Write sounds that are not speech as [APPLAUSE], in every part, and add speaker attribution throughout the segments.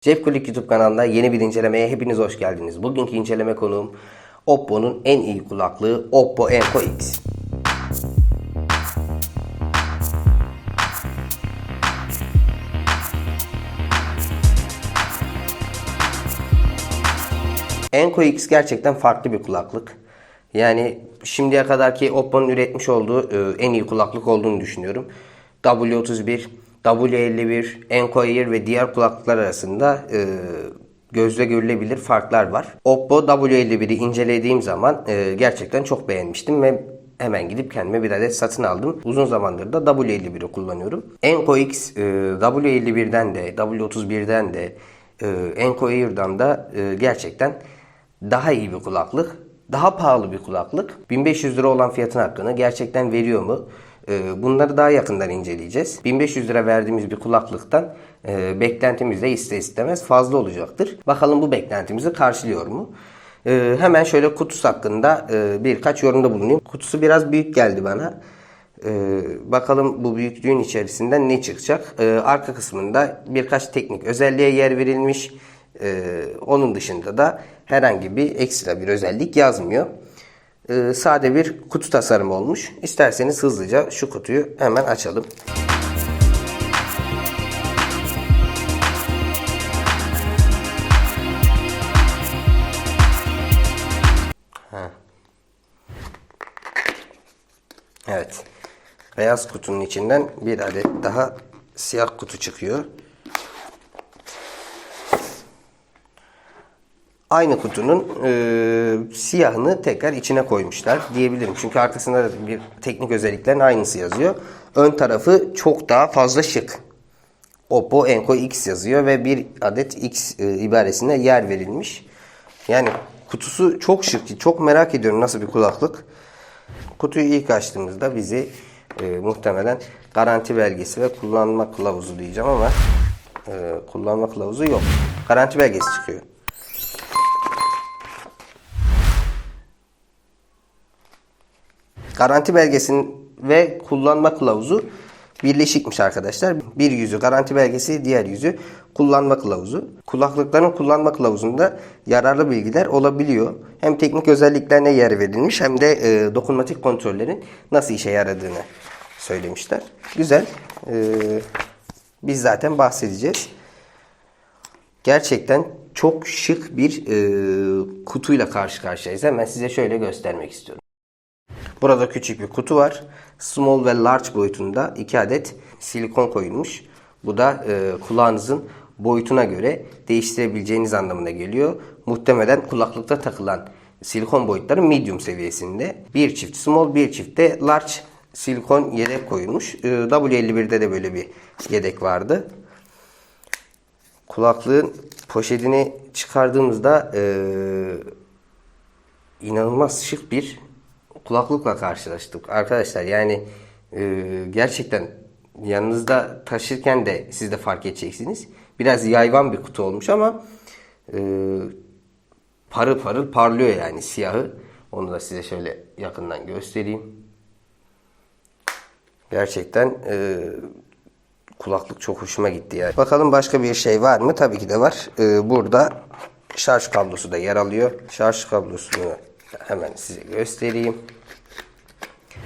Speaker 1: Cep Kulik YouTube kanalında yeni bir incelemeye hepiniz hoş geldiniz. Bugünkü inceleme konuğum Oppo'nun en iyi kulaklığı Oppo Enco X. Enco X gerçekten farklı bir kulaklık. Yani şimdiye kadarki Oppo'nun üretmiş olduğu e, en iyi kulaklık olduğunu düşünüyorum. W31, W51, Enco Air ve diğer kulaklıklar arasında e, gözle görülebilir farklar var. Oppo W51'i incelediğim zaman e, gerçekten çok beğenmiştim ve hemen gidip kendime bir adet satın aldım. Uzun zamandır da W51'i kullanıyorum. Enco X e, W51'den de W31'den de e, Enco Air'dan da e, gerçekten daha iyi bir kulaklık. Daha pahalı bir kulaklık. 1500 lira olan fiyatın hakkını gerçekten veriyor mu? Ee, Bunları daha yakından inceleyeceğiz. 1500 lira verdiğimiz bir kulaklıktan e, beklentimiz de iste istemez fazla olacaktır. Bakalım bu beklentimizi karşılıyor mu? Ee, Hemen şöyle kutusu hakkında e, birkaç yorumda bulunayım. Kutusu biraz büyük geldi bana. Ee, bakalım bu büyüklüğün içerisinden ne çıkacak? Arka kısmında birkaç teknik özelliğe yer verilmiş. Onun dışında da herhangi bir ekstra bir özellik yazmıyor. Ee, sade bir kutu tasarımı olmuş. İsterseniz hızlıca şu kutuyu hemen açalım. Evet. Beyaz kutunun içinden bir adet daha siyah kutu çıkıyor. Aynı kutunun e, siyahını tekrar içine koymuşlar diyebilirim. Çünkü arkasında da bir teknik özelliklerin aynısı yazıyor. Ön tarafı çok daha fazla şık. Oppo Enco X yazıyor ve bir adet X e, ibaresine yer verilmiş. Yani kutusu çok şık. Çok merak ediyorum nasıl bir kulaklık. Kutuyu ilk açtığımızda bizi e, muhtemelen garanti belgesi ve kullanma kılavuzu diyeceğim ama e, kullanma kılavuzu yok. Garanti belgesi çıkıyor. Garanti belgesinin ve kullanma kılavuzu birleşikmiş arkadaşlar. Bir yüzü garanti belgesi, diğer yüzü kullanma kılavuzu. Kulaklıkların kullanma kılavuzunda yararlı bilgiler olabiliyor. Hem teknik özelliklerine yer verilmiş hem de e, dokunmatik kontrollerin nasıl işe yaradığını söylemişler. Güzel. E, biz zaten bahsedeceğiz. Gerçekten çok şık bir e, kutuyla karşı karşıyayız. Hemen size şöyle göstermek istiyorum. Burada küçük bir kutu var. Small ve large boyutunda iki adet silikon koyulmuş. Bu da e, kulağınızın boyutuna göre değiştirebileceğiniz anlamına geliyor. Muhtemelen kulaklıkta takılan silikon boyutları medium seviyesinde. Bir çift small, bir çift de large silikon yedek koyulmuş. E, W51'de de böyle bir yedek vardı. Kulaklığın poşetini çıkardığımızda e, inanılmaz şık bir kulaklıkla karşılaştık. Arkadaşlar yani e, gerçekten yanınızda taşırken de siz de fark edeceksiniz. Biraz yayvan bir kutu olmuş ama e, parıl parıl parlıyor yani siyahı. Onu da size şöyle yakından göstereyim. Gerçekten e, kulaklık çok hoşuma gitti yani. Bakalım başka bir şey var mı? Tabii ki de var. E, burada şarj kablosu da yer alıyor. Şarj kablosunu hemen size göstereyim.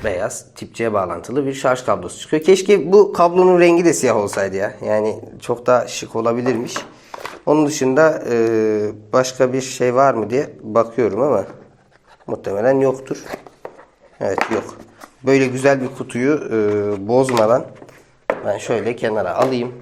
Speaker 1: Beyaz tip bağlantılı bir şarj kablosu çıkıyor. Keşke bu kablonun rengi de siyah olsaydı ya. Yani çok daha şık olabilirmiş. Onun dışında e, başka bir şey var mı diye bakıyorum ama muhtemelen yoktur. Evet yok. Böyle güzel bir kutuyu e, bozmadan ben şöyle kenara alayım.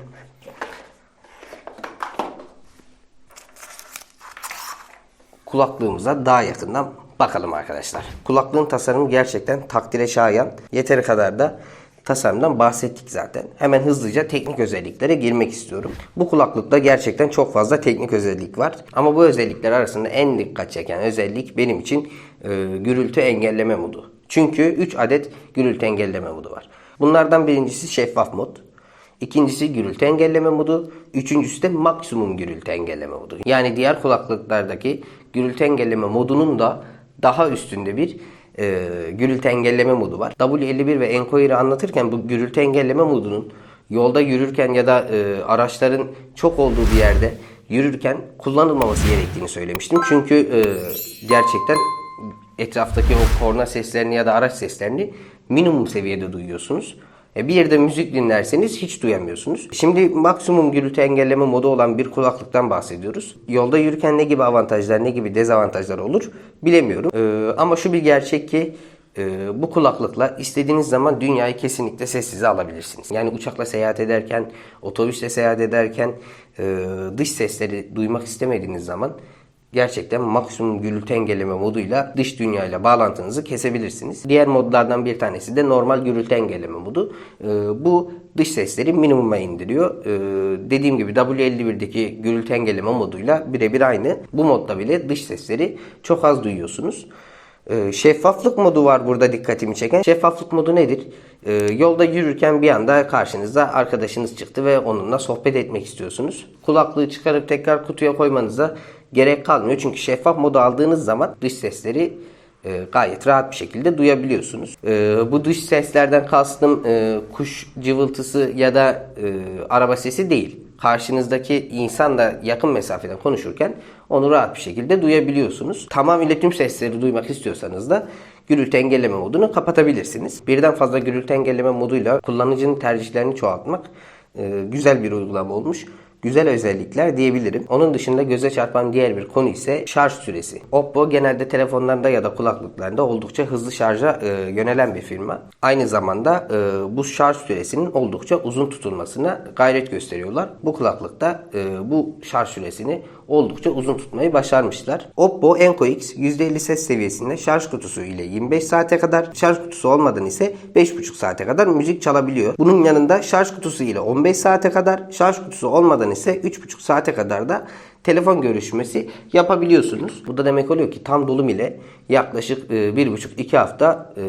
Speaker 1: kulaklığımıza daha yakından bakalım arkadaşlar. Kulaklığın tasarımı gerçekten takdire şayan. Yeteri kadar da tasarımdan bahsettik zaten. Hemen hızlıca teknik özelliklere girmek istiyorum. Bu kulaklıkta gerçekten çok fazla teknik özellik var. Ama bu özellikler arasında en dikkat çeken özellik benim için e, gürültü engelleme modu. Çünkü 3 adet gürültü engelleme modu var. Bunlardan birincisi şeffaf mod. İkincisi gürültü engelleme modu. Üçüncüsü de maksimum gürültü engelleme modu. Yani diğer kulaklıklardaki gürültü engelleme modunun da daha üstünde bir e, gürültü engelleme modu var. W51 ve Encoder'i anlatırken bu gürültü engelleme modunun yolda yürürken ya da e, araçların çok olduğu bir yerde yürürken kullanılmaması gerektiğini söylemiştim. Çünkü e, gerçekten etraftaki o korna seslerini ya da araç seslerini minimum seviyede duyuyorsunuz. E, Bir yerde müzik dinlerseniz hiç duyamıyorsunuz. Şimdi maksimum gürültü engelleme modu olan bir kulaklıktan bahsediyoruz. Yolda yürürken ne gibi avantajlar ne gibi dezavantajlar olur bilemiyorum. E, ama şu bir gerçek ki e, bu kulaklıkla istediğiniz zaman dünyayı kesinlikle sessize alabilirsiniz. Yani uçakla seyahat ederken, otobüsle seyahat ederken e, dış sesleri duymak istemediğiniz zaman gerçekten maksimum gürültü engelleme moduyla dış dünyayla bağlantınızı kesebilirsiniz. Diğer modlardan bir tanesi de normal gürültü engelleme modu. Ee, bu dış sesleri minimuma indiriyor. Ee, dediğim gibi W51'deki gürültü engelleme moduyla birebir aynı. Bu modda bile dış sesleri çok az duyuyorsunuz. Ee, şeffaflık modu var burada dikkatimi çeken. Şeffaflık modu nedir? Ee, yolda yürürken bir anda karşınıza arkadaşınız çıktı ve onunla sohbet etmek istiyorsunuz. Kulaklığı çıkarıp tekrar kutuya koymanıza gerek kalmıyor. Çünkü şeffaf modu aldığınız zaman dış sesleri e, gayet rahat bir şekilde duyabiliyorsunuz. E, bu dış seslerden kastım e, kuş cıvıltısı ya da e, araba sesi değil. Karşınızdaki insanla yakın mesafeden konuşurken onu rahat bir şekilde duyabiliyorsunuz. Tamamıyla tüm sesleri duymak istiyorsanız da gürültü engelleme modunu kapatabilirsiniz. Birden fazla gürültü engelleme moduyla kullanıcının tercihlerini çoğaltmak e, güzel bir uygulama olmuş güzel özellikler diyebilirim. Onun dışında göze çarpan diğer bir konu ise şarj süresi. Oppo genelde telefonlarında ya da kulaklıklarında oldukça hızlı şarja e, yönelen bir firma. Aynı zamanda e, bu şarj süresinin oldukça uzun tutulmasına gayret gösteriyorlar. Bu kulaklıkta e, bu şarj süresini oldukça uzun tutmayı başarmışlar. Oppo Enco X %50 ses seviyesinde şarj kutusu ile 25 saate kadar, şarj kutusu olmadan ise 5,5 saate kadar müzik çalabiliyor. Bunun yanında şarj kutusu ile 15 saate kadar, şarj kutusu olmadan ise 3,5 saate kadar da telefon görüşmesi yapabiliyorsunuz. Bu da demek oluyor ki tam dolum ile yaklaşık 1,5-2 hafta e,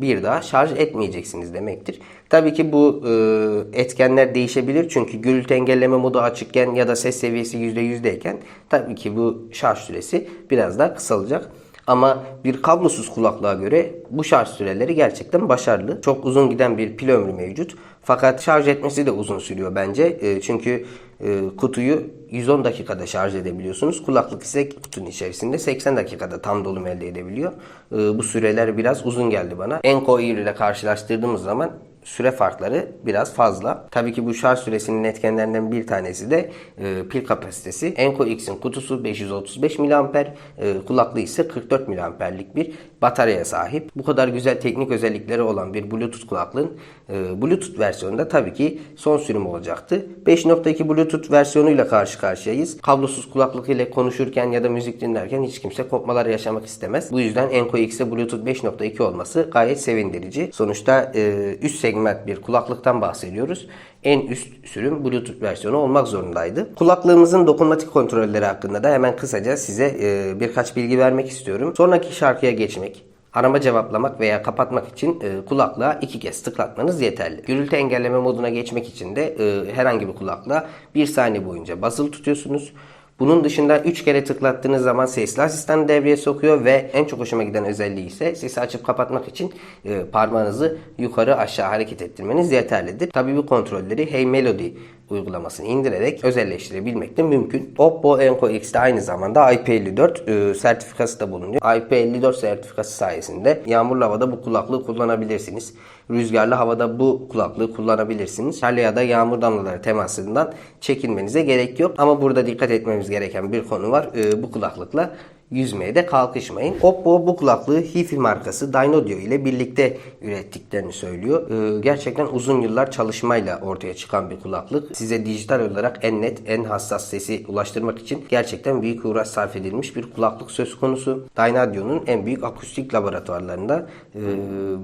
Speaker 1: bir daha şarj etmeyeceksiniz demektir. Tabii ki bu e, etkenler değişebilir çünkü gürültü engelleme modu açıkken ya da ses seviyesi %100'deyken tabii ki bu şarj süresi biraz daha kısalacak. Ama bir kablosuz kulaklığa göre bu şarj süreleri gerçekten başarılı. Çok uzun giden bir pil ömrü mevcut. Fakat şarj etmesi de uzun sürüyor bence. E, çünkü e, kutuyu 110 dakikada şarj edebiliyorsunuz. Kulaklık ise kutunun içerisinde 80 dakikada tam dolum elde edebiliyor. E, bu süreler biraz uzun geldi bana. Enco Air ile karşılaştırdığımız zaman süre farkları biraz fazla. Tabii ki bu şarj süresinin etkenlerinden bir tanesi de e, pil kapasitesi. Enco X'in kutusu 535 mAh, e, kulaklığı ise 44 mAh'lik bir bataryaya sahip. Bu kadar güzel teknik özellikleri olan bir Bluetooth kulaklığın e, Bluetooth versiyonunda tabii ki son sürüm olacaktı. 5.2 Bluetooth versiyonuyla karşı karşıyayız. Kablosuz kulaklık ile konuşurken ya da müzik dinlerken hiç kimse kopmalar yaşamak istemez. Bu yüzden Enco X'e Bluetooth 5.2 olması gayet sevindirici. Sonuçta e, üst segment bir kulaklıktan bahsediyoruz. En üst sürüm Bluetooth versiyonu olmak zorundaydı. Kulaklığımızın dokunmatik kontrolleri hakkında da hemen kısaca size e, birkaç bilgi vermek istiyorum. Sonraki şarkıya geçmek, Arama cevaplamak veya kapatmak için e, kulaklığa iki kez tıklatmanız yeterli. Gürültü engelleme moduna geçmek için de e, herhangi bir kulaklığa bir saniye boyunca basılı tutuyorsunuz. Bunun dışında 3 kere tıklattığınız zaman sesli asistan devreye sokuyor ve en çok hoşuma giden özelliği ise sesi açıp kapatmak için e, parmağınızı yukarı aşağı hareket ettirmeniz yeterlidir. Tabii bu kontrolleri Hey Melody uygulamasını indirerek özelleştirebilmek de mümkün. Oppo Enco X'te aynı zamanda IP54 e, sertifikası da bulunuyor. IP54 sertifikası sayesinde yağmurlu havada bu kulaklığı kullanabilirsiniz. Rüzgarlı havada bu kulaklığı kullanabilirsiniz. Kar ya da yağmur damlaları temasından çekinmenize gerek yok. Ama burada dikkat etmemiz gereken bir konu var. E, bu kulaklıkla yüzmeye de kalkışmayın. Oppo bu kulaklığı Hifi markası Dynaudio ile birlikte ürettiklerini söylüyor. Ee, gerçekten uzun yıllar çalışmayla ortaya çıkan bir kulaklık. Size dijital olarak en net, en hassas sesi ulaştırmak için gerçekten büyük uğraş sarf edilmiş bir kulaklık söz konusu. Dynaudio'nun en büyük akustik laboratuvarlarında e,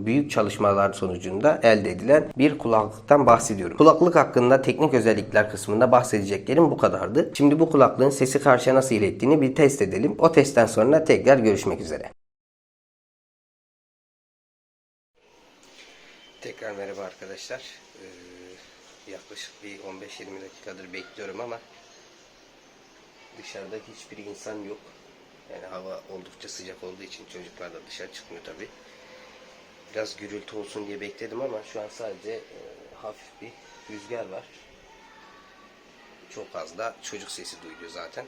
Speaker 1: büyük çalışmalar sonucunda elde edilen bir kulaklıktan bahsediyorum. Kulaklık hakkında teknik özellikler kısmında bahsedeceklerim bu kadardı. Şimdi bu kulaklığın sesi karşıya nasıl ilettiğini bir test edelim. O test testten sonra tekrar görüşmek üzere. Tekrar merhaba arkadaşlar. Ee, yaklaşık bir 15-20 dakikadır bekliyorum ama dışarıda hiçbir insan yok. Yani hava oldukça sıcak olduğu için çocuklar da dışarı çıkmıyor tabi. Biraz gürültü olsun diye bekledim ama şu an sadece e, hafif bir rüzgar var. çok fazla çocuk sesi duyuluyor zaten.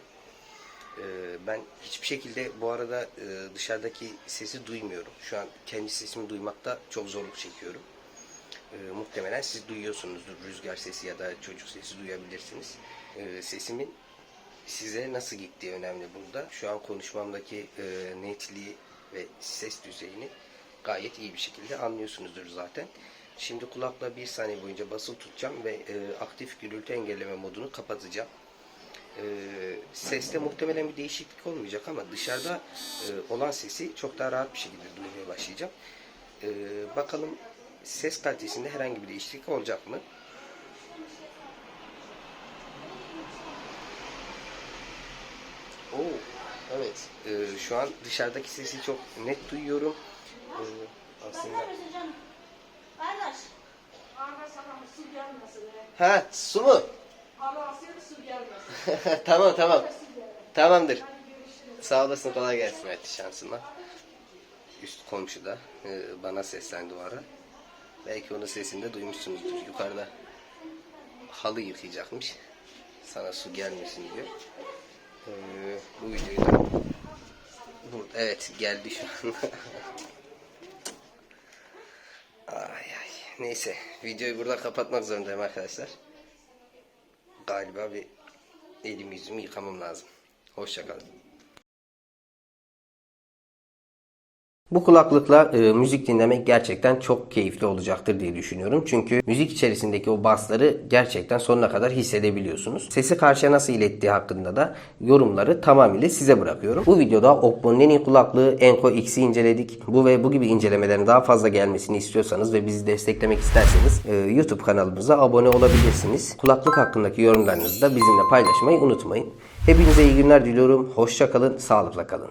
Speaker 1: Ee, ben hiçbir şekilde bu arada e, dışarıdaki sesi duymuyorum. Şu an kendi sesimi duymakta çok zorluk çekiyorum. Ee, muhtemelen siz duyuyorsunuzdur rüzgar sesi ya da çocuk sesi duyabilirsiniz. Ee, sesimin size nasıl gittiği önemli burada. Şu an konuşmamdaki e, netliği ve ses düzeyini gayet iyi bir şekilde anlıyorsunuzdur zaten. Şimdi kulakla bir saniye boyunca basılı tutacağım ve e, aktif gürültü engelleme modunu kapatacağım. E, seste muhtemelen bir değişiklik olmayacak ama dışarıda e, olan sesi çok daha rahat bir şekilde duymaya başlayacağım. E, bakalım ses kalitesinde herhangi bir değişiklik olacak mı? Oo, evet. Şu an dışarıdaki sesi çok net duyuyorum. Ee, aslında...
Speaker 2: Su gelmesin.
Speaker 1: Ha, su mu?
Speaker 2: Allah seni su gelmesin. [LAUGHS]
Speaker 1: tamam tamam. Tamamdır. Sağ olasın kolay gelsin evet şansıma. Üst komşu da e, bana seslendi o ara. Belki onun sesini de duymuşsunuzdur. Yukarıda halı yıkayacakmış. Sana su gelmesin diyor. E, bu videoyu da burada, evet geldi şu an. [LAUGHS] ay ay. Neyse videoyu burada kapatmak zorundayım arkadaşlar. Galiba bir elimi yüzümü yıkamam lazım. Hoşçakalın. Bu kulaklıkla e, müzik dinlemek gerçekten çok keyifli olacaktır diye düşünüyorum. Çünkü müzik içerisindeki o basları gerçekten sonuna kadar hissedebiliyorsunuz. Sesi karşıya nasıl ilettiği hakkında da yorumları tamamıyla size bırakıyorum. Bu videoda Oppo'nun en iyi kulaklığı Enco X'i inceledik. Bu ve bu gibi incelemelerin daha fazla gelmesini istiyorsanız ve bizi desteklemek isterseniz e, YouTube kanalımıza abone olabilirsiniz. Kulaklık hakkındaki yorumlarınızı da bizimle paylaşmayı unutmayın. Hepinize iyi günler diliyorum. Hoşça kalın, sağlıkla kalın.